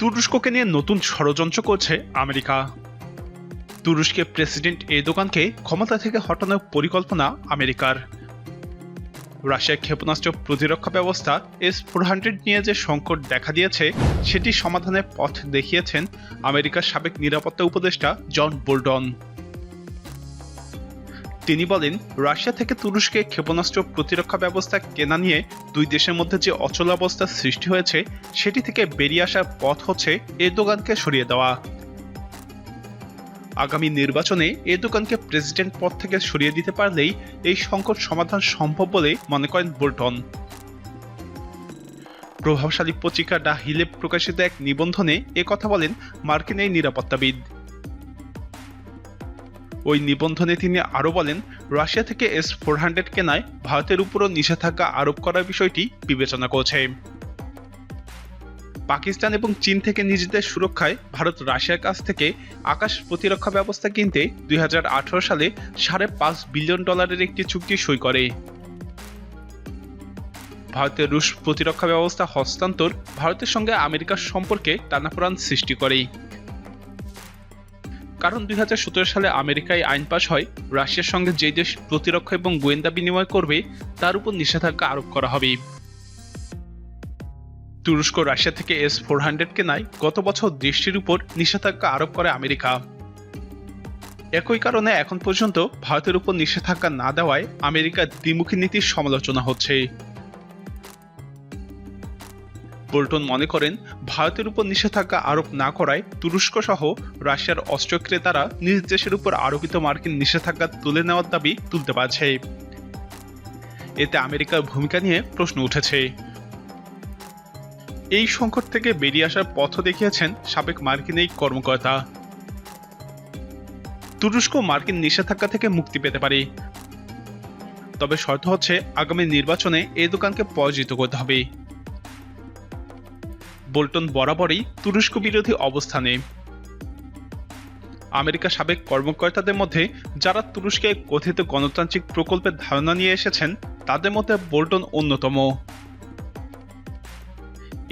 তুরস্ককে নিয়ে নতুন ষড়যন্ত্র করছে আমেরিকা। তুরস্কের প্রেসিডেন্ট এরদোগানকে ক্ষমতা থেকে হটানোর পরিকল্পনা আমেরিকার। রাশিয়ার ক্ষেপণাস্ত্র প্রতিরক্ষা ব্যবস্থা এস ফোর হান্ড্রেড নিয়ে যে সংকট দেখা দিয়েছে, সেটি সমাধানের পথ দেখিয়েছেন আমেরিকার সাবেক নিরাপত্তা উপদেষ্টা জন বোল্টন। তিনি বলেন, রাশিয়া থেকে তুরস্কে ক্ষেপণাস্ত্র প্রতিরক্ষা ব্যবস্থা কেনা নিয়ে দুই দেশের মধ্যে যে অচলাবস্থার সৃষ্টি হয়েছে, সেটি থেকে বেরিয়ে আসার পথ হচ্ছে এরদোগানকে সরিয়ে দেওয়া। আগামী নির্বাচনে এরদোগানকে প্রেসিডেন্ট পদ থেকে সরিয়ে দিতে পারলেই এই সংকট সমাধান সম্ভব বলে মনে করেন বোল্টন। প্রভাবশালী পত্রিকা ডা হিলে প্রকাশিত এক নিবন্ধনে কথা বলেন মার্কিন এই নিরাপত্তাবিদ। ওই নিবন্ধনে তিনি আরও বলেন, রাশিয়া থেকে এস ফোর হান্ড্রেড কেনায় ভারতের উপরও নিষেধাজ্ঞা আরোপ করার বিষয়টি বিবেচনা করছে। পাকিস্তান এবং চীন থেকে নিজেদের সুরক্ষায় ভারত রাশিয়ার কাছ থেকে আকাশ প্রতিরক্ষা ব্যবস্থা কিনতে দুই হাজার আঠারো সালে সাড়ে পাঁচ বিলিয়ন ডলারের একটি চুক্তি সই করে। ভারতের রুশ প্রতিরক্ষা ব্যবস্থা হস্তান্তর ভারতের সঙ্গে আমেরিকার সম্পর্কে টানাপোড়ান সৃষ্টি করে কারণ দুই হাজার সতেরো সালে আমেরিকায় আইন পাশ হয়, রাশিয়ার সঙ্গে যে দেশ প্রতিরক্ষা এবং গোয়েন্দা বিনিময় করবে, তার উপর নিষেধাজ্ঞা আরোপ করা হবে। তুরস্ক রাশিয়া থেকে এস ফোর হান্ড্রেড কেনায় গত বছর দেশটির উপর নিষেধাজ্ঞা আরোপ করে আমেরিকা। একই কারণে এখন পর্যন্ত ভারতের উপর নিষেধাজ্ঞা না দেওয়ায় আমেরিকার দ্বিমুখী নীতির সমালোচনা হচ্ছে। বোল্টন মনে করেন, ভারতের উপর নিষেধাজ্ঞা আরোপ না করায় তুরস্ক সহ রাশিয়ার অস্ত্র ক্রেতারা নিজ দেশের উপর আরোপিত মার্কিন নিষেধাজ্ঞা তুলে নেওয়ার দাবি তুলতে পারছে। এতে আমেরিকার ভূমিকা নিয়ে প্রশ্ন উঠেছে। এই সংকট থেকে বেরিয়ে আসার পথ দেখিয়েছেন সাবেক মার্কিন এই কর্মকর্তা। তুরস্ক মার্কিন নিষেধাজ্ঞা থেকে মুক্তি পেতে পারে। তবে শর্ত হচ্ছে, আগামী নির্বাচনে এই দোকানকে পরাজিত করতে হবে। বোল্টন বরাবরই তুরস্ক বিরোধী অবস্থানে। আমেরিকা সাবেক কর্মকর্তাদের মধ্যে যারা তুরস্কে কথিত গণতান্ত্রিক প্রকল্পের ধারণা নিয়ে এসেছেন, তাদের মধ্যে বোল্টন অন্যতম।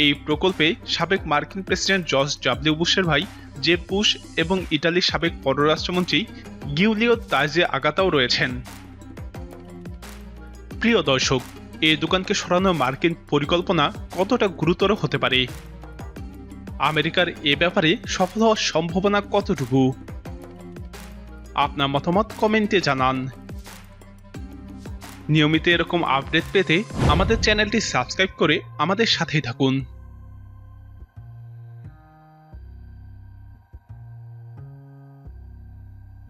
এই প্রকল্পে সাবেক মার্কিন প্রেসিডেন্ট জর্জ ডাব্লিউ বুশের ভাই, জে বুশ এবং ইটালির সাবেক পররাষ্ট্রমন্ত্রী গিউলিও তাজে আগাতাও রয়েছেন। প্রিয় দর্শক এই দোকানকে সরানো মার্কিন পরিকল্পনা কতটা গুরুতর হতে পারে? আমেরিকার এ ব্যাপারে সফল হওয়ার সম্ভাবনা কতটুকু? আপনার মতামত কমেন্টে জানান। নিয়মিত এরকম আপডেট পেতে আমাদের চ্যানেলটি সাবস্ক্রাইব করে আমাদের সাথেই থাকুন।